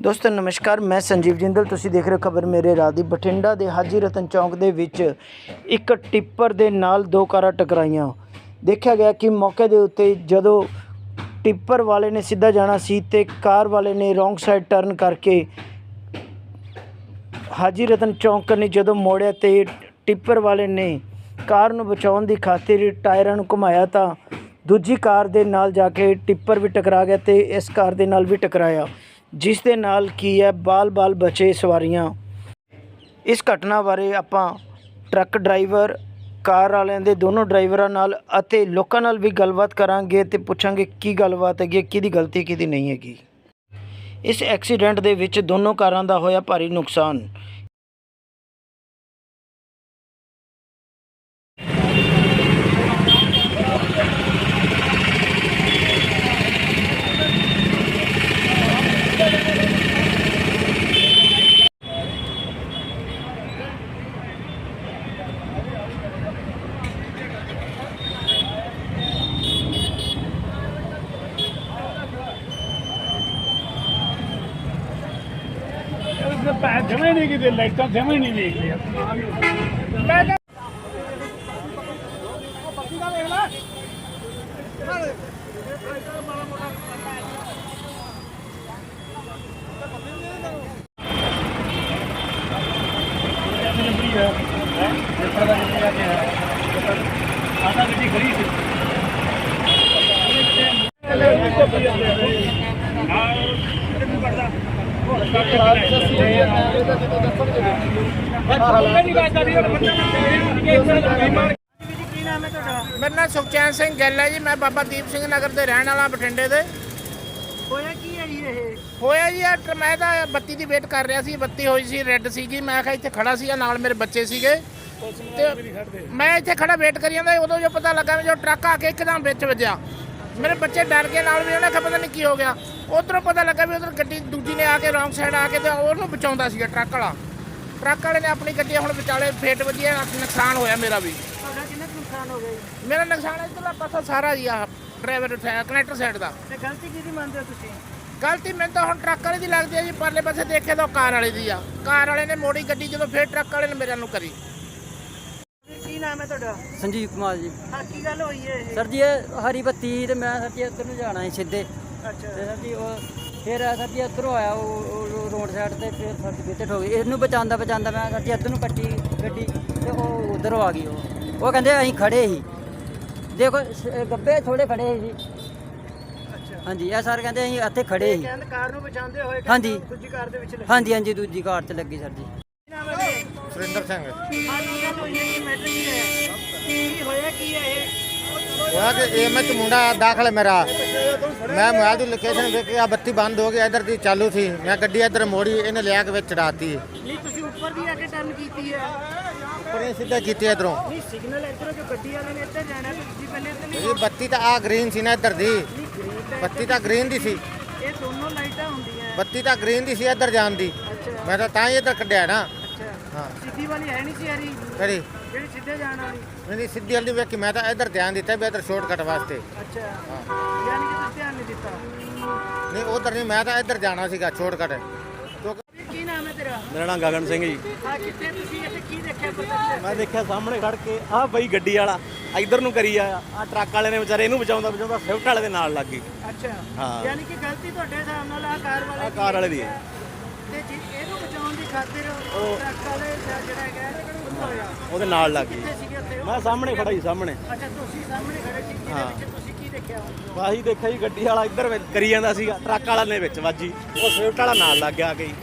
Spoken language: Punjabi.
ਦੋਸਤੋ, ਨਮਸਕਾਰ, ਮੈਂ ਸੰਜੀਵ ਜਿੰਦਲ। ਤੁਸੀਂ ਦੇਖ ਰਹੇ ਹੋ ਖਬਰ ਮੇਰੇ ਰਾਹ ਦੀ। ਬਠਿੰਡਾ ਦੇ ਹਾਜੀ ਰਤਨ ਚੌਂਕ ਦੇ ਵਿੱਚ ਇੱਕ ਟਿੱਪਰ ਦੇ ਨਾਲ ਦੋ ਕਾਰਾਂ ਟਕਰਾਈਆਂ। ਦੇਖਿਆ ਗਿਆ ਕਿ ਮੌਕੇ ਦੇ ਉੱਤੇ ਜਦੋਂ ਟਿੱਪਰ ਵਾਲੇ ਨੇ ਸਿੱਧਾ ਜਾਣਾ ਸੀ ਤੇ ਕਾਰ ਵਾਲੇ ਨੇ ਰੋਂਗ ਸਾਈਡ ਟਰਨ ਕਰਕੇ ਹਾਜੀ ਰਤਨ ਚੌਂਕ ਨੇ ਜਦੋਂ ਮੋੜਿਆ ਤੇ ਟਿੱਪਰ ਵਾਲੇ ਨੇ ਕਾਰ ਨੂੰ ਬਚਾਉਣ ਦੀ ਖਾਤਰ ਟਾਇਰਾਂ ਨੂੰ ਘੁਮਾਇਆ ਤਾਂ ਦੂਜੀ ਕਾਰ ਦੇ ਨਾਲ ਜਾ ਕੇ ਟਿੱਪਰ ਵੀ ਟਕਰਾ ਗਿਆ ਤੇ ਇਸ ਕਾਰ ਦੇ ਨਾਲ ਵੀ ਟਕਰਾਇਆ। ਜਿਸ ਦੇ ਨਾਲ ਕੀ ਹੈ ਬਾਲ-ਬਾਲ ਬਚੇ ਸਵਾਰੀਆਂ। ਇਸ ਘਟਨਾ ਬਾਰੇ ਆਪਾਂ ਟਰੱਕ ਡਰਾਈਵਰ ਕਾਰ ਵਾਲਿਆਂ ਦੇ ਦੋਨੋਂ ਡਰਾਈਵਰਾਂ ਨਾਲ ਅਤੇ ਲੋਕਾਂ ਨਾਲ ਵੀ ਗੱਲਬਾਤ ਕਰਾਂਗੇ ਤੇ ਪੁੱਛਾਂਗੇ ਕੀ ਗੱਲਬਾਤ ਹੈਗੀ ਹੈ, ਕਿਹਦੀ ਗਲਤੀ ਕਿਹਦੀ ਨਹੀਂ ਹੈਗੀ। ਇਸ ਐਕਸੀਡੈਂਟ ਦੇ ਵਿੱਚ ਦੋਨੋਂ ਕਾਰਾਂ ਦਾ ਹੋਇਆ ਭਾਰੀ ਨੁਕਸਾਨ। ਪੈ ਜਮੇ ਨਹੀਂ ਕਿਤੇ ਲਾਈਟਾਂ ਜਮੇ ਨਹੀਂ ਵੇਖ ਲਿਆ ਆਟਾ ਗੱਡੀ ਖੜੀ ਸੀ ਮੇਰਾ ਨਾਮ ਸੁਖਚੈਨ ਸਿੰਘ ਗਿੱਲ ਹੈ ਜੀ ਮੈਂ ਬਾਬਾ ਦੀਪ ਸਿੰਘ ਨਗਰ ਦੇ ਰਹਿਣ ਵਾਲਾ ਬਠਿੰਡੇ ਦੇ। ਹੋਇਆ ਕੀ ਹੈ ਜੀ ਇਹ? ਹੋਇਆ ਜੀ ਇਹ ਮੈਂ ਤਾਂ ਬੱਤੀ ਦੀ ਵੇਟ ਕਰ ਰਿਹਾ ਸੀ ਬੱਤੀ ਹੋਈ ਸੀ ਰੈੱਡ ਸੀਗੀ ਮੈਂ ਕਿਹਾ ਇੱਥੇ ਖੜਾ ਸੀਗਾ ਨਾਲ ਮੇਰੇ ਬੱਚੇ ਸੀਗੇ। ਤੇ ਮੈਂ ਇੱਥੇ ਖੜਾ ਵੇਟ ਕਰੀ ਜਾਂਦਾ ਉਦੋਂ ਜੋ ਪਤਾ ਲੱਗਾ ਵੀ ਜੋ ਟਰੱਕ ਆ ਕੇ ਇੱਕਦਮ ਵਿੱਚ ਵੱਜਿਆ। ਮੇਰੇ ਬੱਚੇ ਡਰ ਕੇ ਨਾਲ ਵੀ ਉਹਨੇ ਕਿਹਾ ਪਤਾ ਨਹੀਂ ਕੀ ਹੋ ਗਿਆ। ਉਧਰੋਂ ਪਤਾ ਲੱਗਾ ਵੀ ਉਧਰ ਗੱਡੀ ਦੂਜੀ ਨੇ ਆ ਕੇ ਰੌਂਗ ਸਾਈਡ ਆ ਕੇ ਤੇ ਉਹਨੂੰ ਬਚਾਉਂਦਾ ਸੀਗਾ ਟਰੱਕ ਵਾਲਾ। ਟਰੱਕ ਵਾਲੇ ਨੇ ਆਪਣੀ ਗੱਡੀ ਹੁਣ ਵਿਚਾਲੇ ਫੇਟ ਵੱਜੀ ਹੈ, ਨੁਕਸਾਨ ਹੋਇਆ ਮੇਰਾ ਵੀ। ਤੁਹਾਡਾ ਕਿੰਨਾ ਨੁਕਸਾਨ ਹੋ ਗਿਆ ਜੀ? ਮੇਰਾ ਨੁਕਸਾਨ ਇਧਰਲਾ ਪਾਸਾ ਸਾਰਾ ਜੀ ਆ ਡਰਾਈਵਰ ਕਨੈਕਟਰ ਸਾਈਡ ਦਾ। ਤੇ ਗਲਤੀ ਕਿਹਦੀ ਮੰਨਦੇ ਹੋ ਤੁਸੀਂ? ਗਲਤੀ ਮੈਨੂੰ ਤਾਂ ਹੁਣ ਟਰੱਕ ਵਾਲੇ ਦੀ ਲੱਗਦੀ ਹੈ ਜੀ ਪਰਲੇ ਪਾਸੇ ਦੇਖੇ ਤਾਂ ਉਹ ਕਾਰ ਵਾਲੇ ਦੀ ਆ। ਕਾਰ ਵਾਲੇ ਨੇ ਮੋੜੀ ਗੱਡੀ ਜਦੋਂ ਫੇਰ ਟਰੱਕ ਵਾਲੇ ਨੇ ਮੇਰੇ ਨੂੰ ਕਰੀ। ਨਾਮ ਹੈ ਤੁਹਾਡਾ? ਸੰਜੀਵ ਕੁਮਾਰ ਜੀ। ਹਾਂ ਕੀ ਗੱਲ ਹੋਈ ਹੈ ਇਹ? ਸਰ ਜੀ ਇਹ ਹਰੀ ਬੱਤੀ ਤੇ ਮੈਂ ਸਰ ਜੀ ਇੱਧਰ ਨੂੰ ਜਾਣਾ ਸੀ ਸਿੱਧੇ। ਅੱਛਾ। ਤੇ ਸਰ ਜੀ ਉਹ ਫਿਰ ਸਰ ਜੀ ਇੱਧਰੋਂ ਆਇਆ ਉਹ ਰੋਡ ਸਾਈਡ ਤੇ ਫਿਰ ਸਰ ਜੀ ਵਿੱਚ ਹੋ ਗਈ। ਇਹਨੂੰ ਬਚਾਉਂਦਾ ਬਚਾਉਂਦਾ ਮੈਂ ਸਰ ਜੀ ਇੱਧਰ ਨੂੰ ਕੱਟੀ ਗੱਡੀ ਤੇ ਉਹ ਉਧਰੋਂ ਆ ਗਈ ਉਹ। ਉਹ ਕਹਿੰਦੇ ਅਸੀਂ ਖੜੇ ਸੀ। ਦੇਖੋ ਸ- ਗੱਬੇ ਥੋੜੇ ਖੜੇ ਸੀ ਅੱਛਾ। ਹਾਂਜੀ ਇਹ ਸਰ ਕਹਿੰਦੇ ਅਸੀਂ ਇੱਥੇ ਖੜੇ ਸੀ। ਕਹਿੰਦੇ ਕਾਰ ਨੂੰ ਬਚਾਉਂਦੇ ਹੋਏ ਹਾਂਜੀ। ਦੂਜੀ ਕਾਰ ਦੇ ਵਿੱਚ ਲੱਗੀ। ਹਾਂਜੀ ਹਾਂਜੀ ਦੂਜੀ ਕਾਰ 'ਚ ਲੱਗੀ ਸਰ ਕੀ ਜੀ। ਸੁਰਿੰਦਰ ਸਿੰਘ। ਹੋਇਆ ਕੀ ਹੈ ਇਹ ਹੋਇਆ ਕਿ ਇਹ ਮੈਂ ਮੁੰਡਾ ਦਾਖਲ ਹੈ ਮੇਰਾ। ਮੈਂ ਮੋਬਾਈਲ ਦੀ ਲੋਕੇਸ਼ਨ ਵੇਖ ਕੇ ਆ ਬੱਤੀ ਬੰਦ ਹੋ ਗਈ ਇਧਰ ਦੀ ਚਾਲੂ ਸੀ। ਮੈਂ ਗੱਡੀ ਇਧਰ ਮੋੜੀ ਇਹਨੇ ਲਿਆ ਕੇ ਵਿੱਚ ਚੜਾਤੀ ਨਹੀਂ ਤੁਸੀਂ ਉੱਪਰ ਦੀ ਆ ਕੇ ਟਰਨ ਕੀਤੀ ਹੈ। ਪਰ ਇਹ ਸਿੱਧਾ ਕੀਤੀ ਇਧਰੋਂ। ਨਹੀਂ ਸਿਗਨਲ ਇੱਧਰੋਂ ਜੋ ਗੱਡੀ ਵਾਲੇ ਨੇ ਇੱਧਰ ਜਾਣਾ ਤੇ ਤੁਸੀਂ ਪਹਿਲੇ ਇੱਧਰ ਨਹੀਂ ਇਹ ਬੱਤੀ ਤਾਂ ਆ ਗ੍ਰੀਨ ਸੀ ਨਾ ਇਧਰ ਦੀ। ਬੱਤੀ ਤਾਂ ਗ੍ਰੀਨ ਦੀ ਸੀ। ਇਹ ਦੋਨੋਂ ਲਾਈਟਾਂ ਹੁੰਦੀਆਂ। ਬੱਤੀ ਤਾਂ ਗ੍ਰੀਨ ਦੀ ਸੀ ਇਧਰ ਜਾਣ ਦੀ। ਮੈਂ ਤਾਂ ਤਾਂ ਹੀ ਇਧਰ ਕੱਢਿਆ ਨਾ। ਹਾਂ। ਸਿੱਧੀ ਵਾਲੀ ਹੈ ਨਹੀਂ ਸੀ ਹਰੀ ਕਰੀ ਜਿਹੜੀ ਸਿੱਧੇ ਜਾਣ ਵਾਲੀ। ਨਹੀਂ ਸਿੱਧੀ ਵਾਲੀ ਵੇਖ ਮੈਂ ਤਾਂ ਇਧਰ ਧਿਆਨ ਦਿੱਤਾ ਵੀ ਇਧਰ ਸ਼ਾਰਟਕਟ ਵਾਸਤੇ। ਅੱਛਾ। ਯਾਨੀ ਕਿ ਤੁਸੀਂ ਧਿਆਨ ਨਹੀਂ ਦਿੱਤਾ। ਨਹੀਂ ਉਧਰ ਨਹੀਂ ਮੈਂ ਤਾਂ ਇਧਰ ਜਾਣਾ ਸੀਗਾ ਸ਼ਾਰਟਕਟ ਕੀ ਨਾਮ ਹੈ ਤੇਰਾ? ਮੇਰਾ ਨਾਮ ਗਗਨ ਸਿੰਘ ਜੀ। ਆ ਕਿੱਥੇ ਤੁਸੀਂ ਇੱਥੇ ਕੀ ਦੇਖਿਆ ਪ੍ਰਦਰਸ਼ਨ ਮੈਂ ਦੇਖਿਆ ਸਾਹਮਣੇ ਖੜ ਕੇ ਆਹ ਬਈ ਗੱਡੀ ਵਾਲਾ ਇਧਰ ਨੂੰ ਕਰੀ ਆਇਆ ਆ ਟਰੱਕ ਵਾਲੇ ਨੇ ਵਿਚਾਰੇ ਇਹਨੂੰ ਬਚਾਉਂਦਾ ਬਚਾਉਂਦਾ ਸਵਿਫਟ ਵਾਲੇ ਦੇ ਨਾਲ ਲੱਗ ਗਈ। ਅੱਛਾ। ਹਾਂ। ਯਾਨੀ ਕਿ ਗਲਤੀ ਤੁਹਾਡੇ ਹਿਸਾਬ ਨਾਲ ਆ ਕਾਰ ਵਾਲੇ ਆ ਕਾਰ ਵਾਲੇ ਦੀ ਹੈ। ਤੇ ਜੀ ਦੀ ਖਾਤਰ ਉਹ ਟਰੱਕ ਵਾਲੇ ਦਾ ਜਿਹੜਾ ਹੈਗਾ ਉਹ ਹੋਇਆ ਉਹਦੇ ਨਾਲ ਲੱਗ ਗਈ। ਕਿੱਥੇ ਸੀਗੇ ਉੱਥੇ? ਮੈਂ ਸਾਹਮਣੇ ਖੜਾ ਸੀ ਸਾਹਮਣੇ। ਅੱਛਾ ਤੁਸੀਂ ਸਾਹਮਣੇ ਖੜੇ ਸੀ ਜਿਹਦੇ ਵਿੱਚ ਤੁਸੀਂ ਕੀ ਦੇਖਿਆ? ਬਾਹੀ ਦੇਖਿਆ ਜੀ ਗੱਡੀ ਵਾਲਾ ਇੱਧਰ ਕਰੀ ਜਾਂਦਾ ਸੀਗਾ ਟਰੱਕ ਵਾਲਾ ਨੇ ਵਿੱਚ ਵੱਜੀ ਉਹ ਸਵਿਫਟ ਵਾਲਾ ਨਾਲ ਲੱਗ ਗਿਆ ਆ ਕੇ ਜੀ।